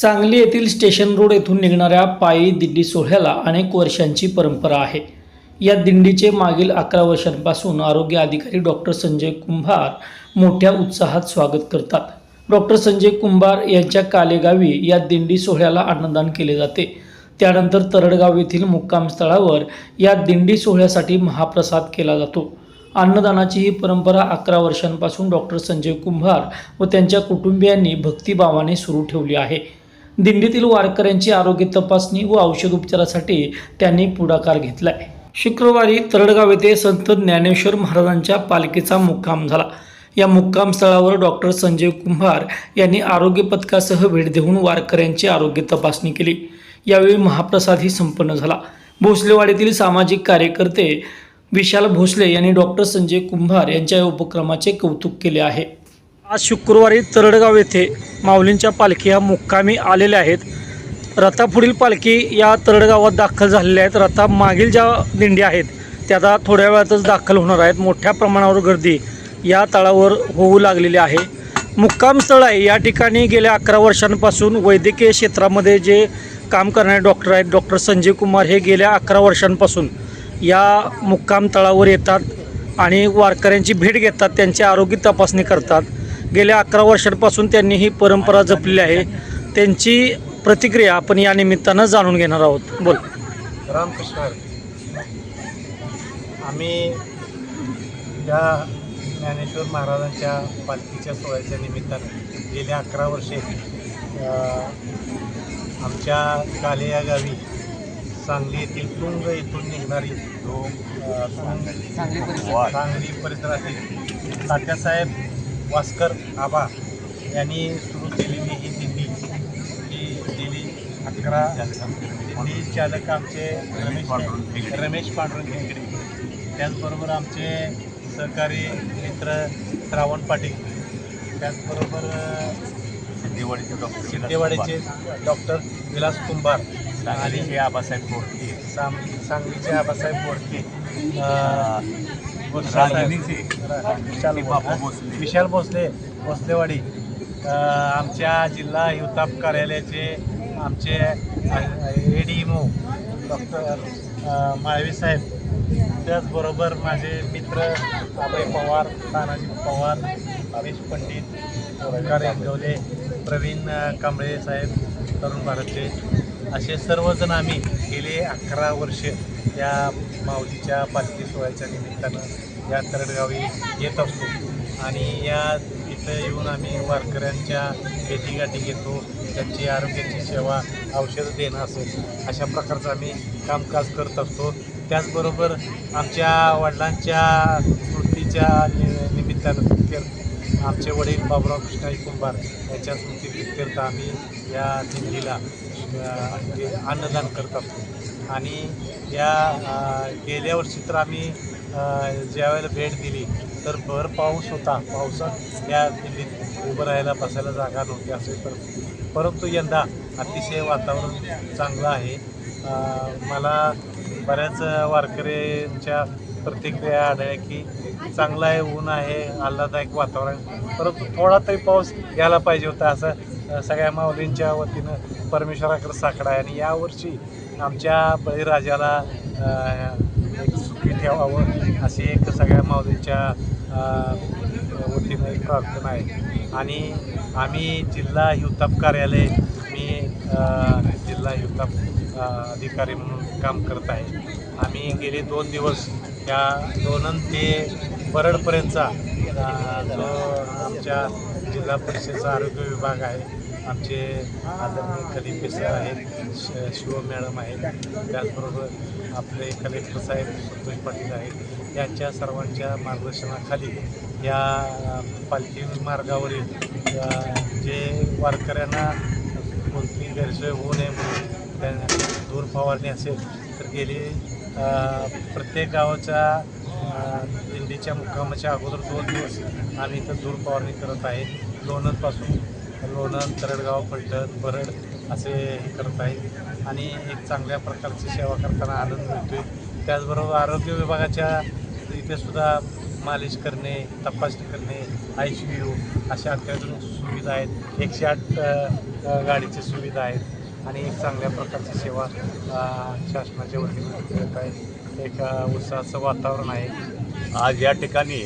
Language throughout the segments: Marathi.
सांगली येथील स्टेशन रोड येथून निघणाऱ्या पायी दिंडी सोहळ्याला अनेक वर्षांची परंपरा आहे. या दिंडीचे मागील अकरा वर्षांपासून आरोग्य अधिकारी डॉक्टर संजय कुंभार मोठ्या उत्साहात स्वागत करतात. डॉक्टर संजय कुंभार यांच्या कालेगावी या दिंडी सोहळ्याला अन्नदान केले जाते. त्यानंतर तरडगाव येथील मुक्कामस्थळावर या दिंडी सोहळ्यासाठी महाप्रसाद केला जातो. अन्नदानाची ही परंपरा अकरा वर्षांपासून डॉक्टर संजय कुंभार व त्यांच्या कुटुंबियांनी भक्तिभावाने सुरू ठेवली आहे. दिंडीतील वारकऱ्यांची आरोग्य तपासणी व औषध उपचारासाठी त्यांनी पुढाकार घेतलाय. शुक्रवारी तरडगाव येथे संत ज्ञानेश्वर महाराजांच्या पालखीचा मुक्काम झाला. या मुक्काम स्थळावर डॉक्टर संजय कुंभार यांनी आरोग्य पथकासह भेट देऊन वारकऱ्यांची आरोग्य तपासणी केली. यावेळी महाप्रसादही संपन्न झाला. भोसलेवाडीतील सामाजिक कार्यकर्ते विशाल भोसले यांनी डॉक्टर संजय कुंभार यांच्या या उपक्रमाचे कौतुक केले आहे. आज शुक्रवारी तरडगाव येथे माऊलींच्या पालखी ह्या मुक्कामी आलेल्या आहेत. रथापुढील पालखी या तरडगावात दाखल झालेल्या आहेत. रथा मागील ज्या दिंडी आहेत त्या आता थोड्या वेळातच दाखल होणार आहेत. मोठ्या प्रमाणावर गर्दी या तळावर होऊ लागलेली आहे. मुक्काम स्थळ आहे. या ठिकाणी गेल्या अकरा वर्षांपासून वैद्यकीय क्षेत्रामध्ये जे काम करणारे डॉक्टर आहेत डॉक्टर संजय कुमार हे गेल्या अकरा वर्षांपासून या मुक्काम तळावर येतात आणि वारकऱ्यांची भेट घेतात त्यांची आरोग्य तपासणी करतात. गेल्या अकरा वर्षांपासून त्यांनी ही परंपरा जपलेली आहे. त्यांची प्रतिक्रिया आपण या निमित्तानं जाणून घेणार आहोत. बोल. रामकृष्ण आम्ही या ज्ञानेश्वर महाराजांच्या पालखीच्या सोहळ्याच्या निमित्तानं गेल्या अकरा वर्षे आमच्या काले या गावी सांगली येथील तुंग येथून निघणारी जो, सांगली परिसरातील तात्यासाहेब वास्कर आबा यांनी सुरू केलेली ही दिंडी ही गेली अकरा दिंडी चालक आमचे रमेश रमेश पांडुरंग हेगडे त्याचबरोबर आमचे सहकारी मित्र श्रावण पाटील. त्याचबरोबर सिद्धेवाडीचे डॉक्टर सिद्धेवाडीचे डॉक्टर विलास कुंभार. आणि आबासाहेब कोटके साम सांगलीचे आबासाहेब बोडके विशाल भोसले. विशाल भोसले भोसलेवाडी. आमच्या जिल्हा युताप कार्यालयाचे आमचे A D emo doctor Malvi साहेब. त्याचबरोबर माझे मित्र अभय पवार तानाजी पवार अविश पंडित इंगवले प्रवीण कांबळे साहेब तरुण भारतचे. असे सर्वजण आम्ही गेले अकरा वर्ष या माऊलीच्या पालखी सोहळ्याच्या निमित्तानं या तरडगावी येत असतो. आणि या इथं येऊन आम्ही वारकऱ्यांच्या भेटीगाठी घेतो त्यांची आरोग्याची सेवा औषधं देणं असेल अशा प्रकारचं आम्ही कामकाज करत असतो. त्याचबरोबर आमच्या वडिलांच्या स्मृतीच्या नि- निमित्तानं प्रित्यर्थ आमचे वडील बाबुराव कृष्णाजी कुंभार यांच्या स्मृती आम्ही या दिंडीला अन्नदान करतात. आणि या गेल्या वर्षी तर आम्ही ज्यावेळेला भेट दिली तर भर पाऊस होता. पावसात या दिल्लीत उभं राहायला बसायला जागा नव्हती असे. परंतु यंदा अतिशय वातावरण चांगलं आहे. मला बऱ्याच वारकऱ्यांच्या प्रतिक्रिया आढळल्या की चांगलं आहे ऊन आहे आल्हादायक वातावरण. परंतु थोडा तरी पाऊस यायला पाहिजे होता असं सगळ्या माऊलींच्या वतीनं परमेश्वराकडे साकडा आहे. आणि यावर्षी आमच्या बळीराजाला एक सुखी ठेवावं अशी एक सगळ्या माऊलींच्या वतीनं एक प्रार्थना आहे. आणि आम्ही जिल्हा हिवताप कार्यालय मी जिल्हा हिवताप अधिकारी म्हणून काम करत आहे. आम्ही गेले दोन दिवस या दोनन ते बरडपर्यंतचा जो आमच्या जिल्हा परिषदेचा आरोग्य विभाग आहे. आमचे आदरणीय खलिफे सर आहेत श शिव मॅडम आहेत. त्याचबरोबर आपले कलेक्टर साहेब संतोष पाटील आहेत. यांच्या सर्वांच्या मार्गदर्शनाखाली या पालखी मार्गावरील जे वारकऱ्यांना कोणती गैरसोय होऊ नये म्हणून त्यांना दूर फवारणी असेल तर गेली प्रत्येक गावाच्या अ, मुक्कामाच्या अगोदर दोन दिवस आम्ही इथं दूर फवारणी करत आहे. लोणंदपासून. लोणंद तरडगाव फलटण बरड असे हे करत आहेत आणि एक चांगल्या प्रकारची सेवा करताना आनंद मिळतोय. त्याचबरोबर आरोग्य विभागाच्या इथे सुद्धा मालिश करणे तपासणी करणे आय सी यू अशा अत्याधुनिक सुविधा आहेत. एकशे आठ गाडीची सुविधा आहेत. आणि एक चांगल्या प्रकारची सेवा शासनाच्या वतीने मिळत आहे. एक उत्साहाचं वातावरण आहे. आज या ठिकाणी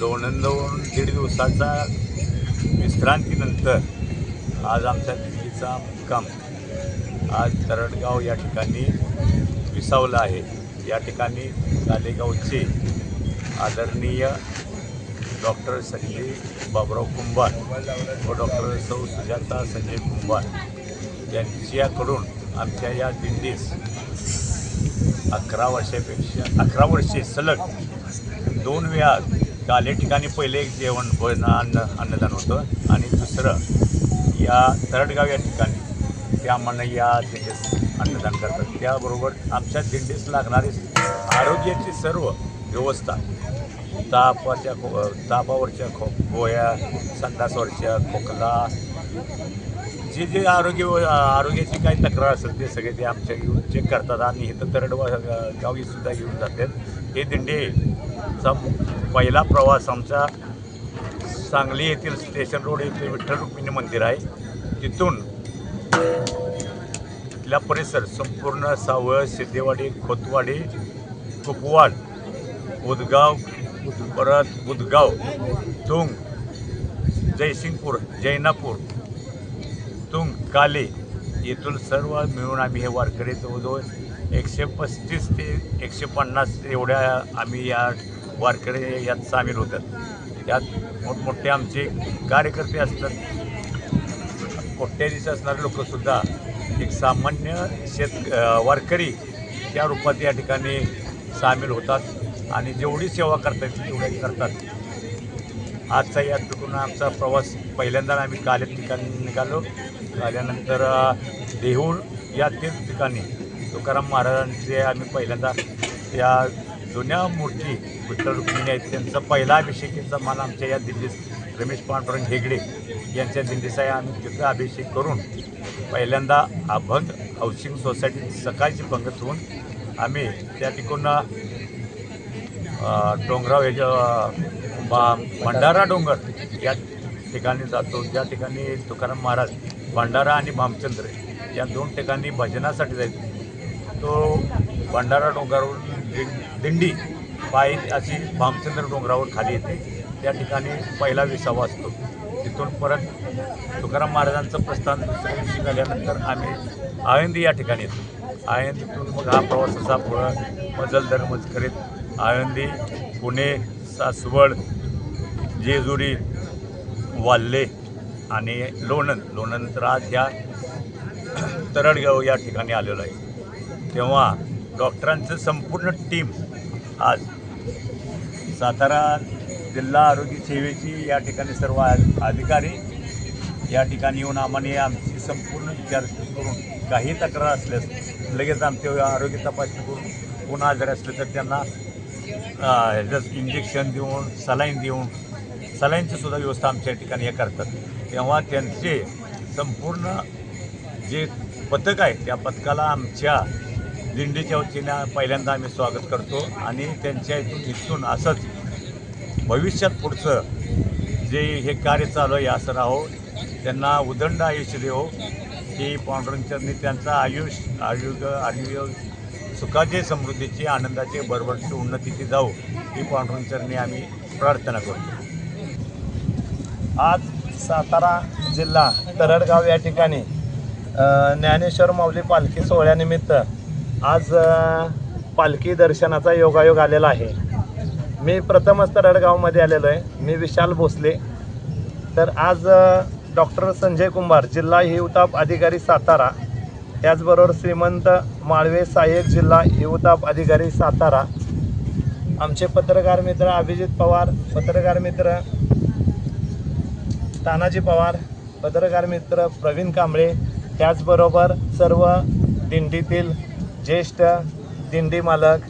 दोन दोन दीड दिवसाचा विश्रांतीनंतर आज आमच्या दिल्लीचा मुक्काम आज तरडगाव या ठिकाणी विसावला आहे. या ठिकाणी कालेगावचे आदरणीय डॉक्टर संजय बाबराव कुंभार व डॉक्टर सौ सुजाता संजय कुंभार यांच्याकडून आमच्या या दिंडीस अकरा वर्षापेक्षा अकरा वर्षे सलग. दोन वेळा काले ठिकाणी पहिले एक जेवण भोजन अन्न अन्नदान होतं. आणि दुसरं या तरटगाव या ठिकाणी ते आम्हाला या दिंडीस अन्नदान करतात. त्याबरोबर आमच्या दिंडीस लागणारी आरोग्याची सर्व व्यवस्था तापाच्या खो तापावरच्या खो गोळ्या संडासवरच्या खोकला जे जे आरोग्य आरोग्याची काही तक्रार असेल ते सगळे ते आमच्या घेऊन चेक करतात आणि इथं तरडवा गावीसुद्धा घेऊन जातात. हे दिंडेचा पहिला प्रवास आमचा सांगली येथील स्टेशन रोड येथे विठ्ठल रुक्मिणी मंदिर आहे. तिथून इथला परिसर संपूर्ण सावळ सिद्धेवाडी खोतवाडी कुपवाड उदगाव परत बुदगाव तुंग जयसिंगपूर जैनापूर तुंग काले येथून सर्व मिळून आम्ही हे वारकरी जवळजवळ एकशे पस्तीस ते एकशे पन्नास एवढ्या आम्ही या वारकरी यात सामील होतात. यात मोठमोठे आमचे कार्यकर्ते असतात. कोट्याधीश असणारे लोकसुद्धा एक सामान्य शेत वारकरी त्या रूपात या ठिकाणी सामील होतात आणि जेवढी सेवा करता येईल तेवढ्या करतात. आजचा या तिकडून आमचा प्रवास पहिल्यांदा आम्ही काल ठिकाणी निघालो. आल्यानंतर देहूळ या तीर्थ ठिकाणी तुकाराम महाराजांचे आम्ही पहिल्यांदा या जुन्या मूर्ती विठ्ठल रुक्मिणी आहेत त्यांचा पहिला अभिषेकीचा मान आमच्या या दिल्लीस रमेश पांडुरंग हेगडे यांच्या दिल्लीचा आहे आम्ही तिथं अभिषेक करून पहिल्यांदा अभंग हाऊसिंग सोसायटी सकाळची पंगत होऊन आम्ही त्या ठिकाण डोंगराव ह्याच्या भंडारा डोंगर या ठिकाणी जातो. त्या ठिकाणी तुकाराम महाराज भंडारा आणि भामचंद्र या दोन ठिकाणी भजनासाठी जायचो. तो भंडारा डोंगरावरून दिंडी पायी अशी भामचंद्र डोंगरावर खाली येते. त्या ठिकाणी पहिला विसावा असतो. तिथून परत तुकाराम महाराजांचं प्रस्थान दुसऱ्या दिवशी झाल्यानंतर आम्ही आळंदी या ठिकाणी येतो. आळंदीतून मग हा प्रवास असा पुढं मजल दरमज करीत आळंदी पुणे सासवड जेजुरी वाल्ले आणि लोणंद लोणंदनंतर आज ह्या तरडगाव या ठिकाणी आलेलो आहे. तेव्हा डॉक्टरांचं संपूर्ण टीम आज सातारा जिल्हा आरोग्य सेवेची या ठिकाणी सर्व आ- अधिकारी या ठिकाणी येऊन आम्हाने आमची संपूर्ण विचारपूस करून काही तक्रार असल्यास लगेच आमचे आरोग्य तपासणी करून कोण आजारी असले तर त्यांना इंजेक्शन देऊन सलाईन देऊन सलाईनची सुद्धा व्यवस्था आमच्या ठिकाणी हे करतात. तेव्हा त्यांचे संपूर्ण जे पथक आहे त्या पथकाला आमच्या दिंडीच्या वतीनं पहिल्यांदा आम्ही स्वागत करतो आणि त्यांच्या इथून इथून असंच भविष्यात पुढचं जे हे कार्य चालू आहे असं राहो त्यांना उदंड आयुष्य देव की पांडुरंगचरणी त्यांचा आयुष आयुर्ग आयुग सुखाचे समृद्धीची आनंदाचे बरोबरची उन्नतीची जाऊ ही पांडुरंगचरणी आम्ही प्रार्थना करतो. आज सातारा जिल्हा तरडगाव या ठिकाणी ज्ञानेश्वर माऊली पालखी सोहळ्यानिमित्त आज पालखी दर्शनाचा योगायोग आलेला आहे. मी प्रथमच तरडगावमध्ये आलेलो आहे. मी विशाल भोसले. तर आज डॉक्टर संजय कुंभार जिल्हा हिवताप अधिकारी सातारा त्याचबरोबर श्रीमंत माळवे सहाय्यक जिल्हा हिवताप अधिकारी सातारा आमचे पत्रकार मित्र अभिजित पवार पत्रकार मित्र तानाजी पवार पत्रकार मित्र प्रवीण कांबळे त्याचबरोबर सर्व दिंडीतील ज्येष्ठ दिंडी मालक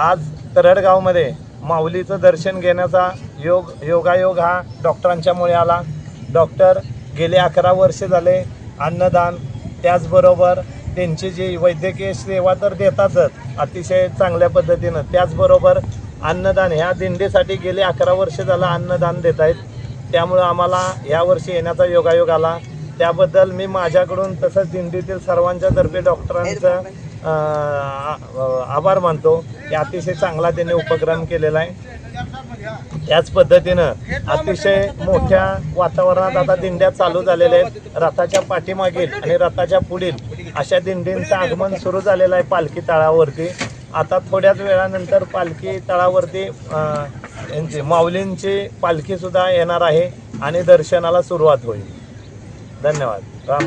आज तरडगावमध्ये माऊलीचं दर्शन घेण्याचा योग योगायोग हा डॉक्टरांच्यामुळे आला. डॉक्टर गेले अकरा वर्षे झाले अन्नदान त्याचबरोबर त्यांची जी वैद्यकीय सेवा तर देतातच अतिशय चांगल्या पद्धतीनं. त्याचबरोबर अन्नदान ह्या दिंडीसाठी गेले अकरा वर्ष झालं अन्नदान देत आहेत त्यामुळं आम्हाला ह्या वर्षी येण्याचा योगायोग आला. त्याबद्दल मी माझ्याकडून तसंच दिंडीतील सर्वांच्या तर्फे डॉक्टरांचं आभार मानतो. की अतिशय चांगला त्यांनी उपक्रम केलेला आहे. त्याच पद्धतीनं अतिशय मोठ्या वातावरणात आता दिंड्या चालू झालेल्या आहेत. रथाच्या पाठीमागील आणि रथाच्या पुढील अशा दिंडींचं आगमन सुरू झालेलं आहे पालखी तळावरती. आता थोड्याच वेळानंतर पालखी तळावरती यांचे यांची माऊलींची पालखीसुद्धा येणार आहे आणि दर्शनाला सुरुवात होईल. धन्यवाद. राम.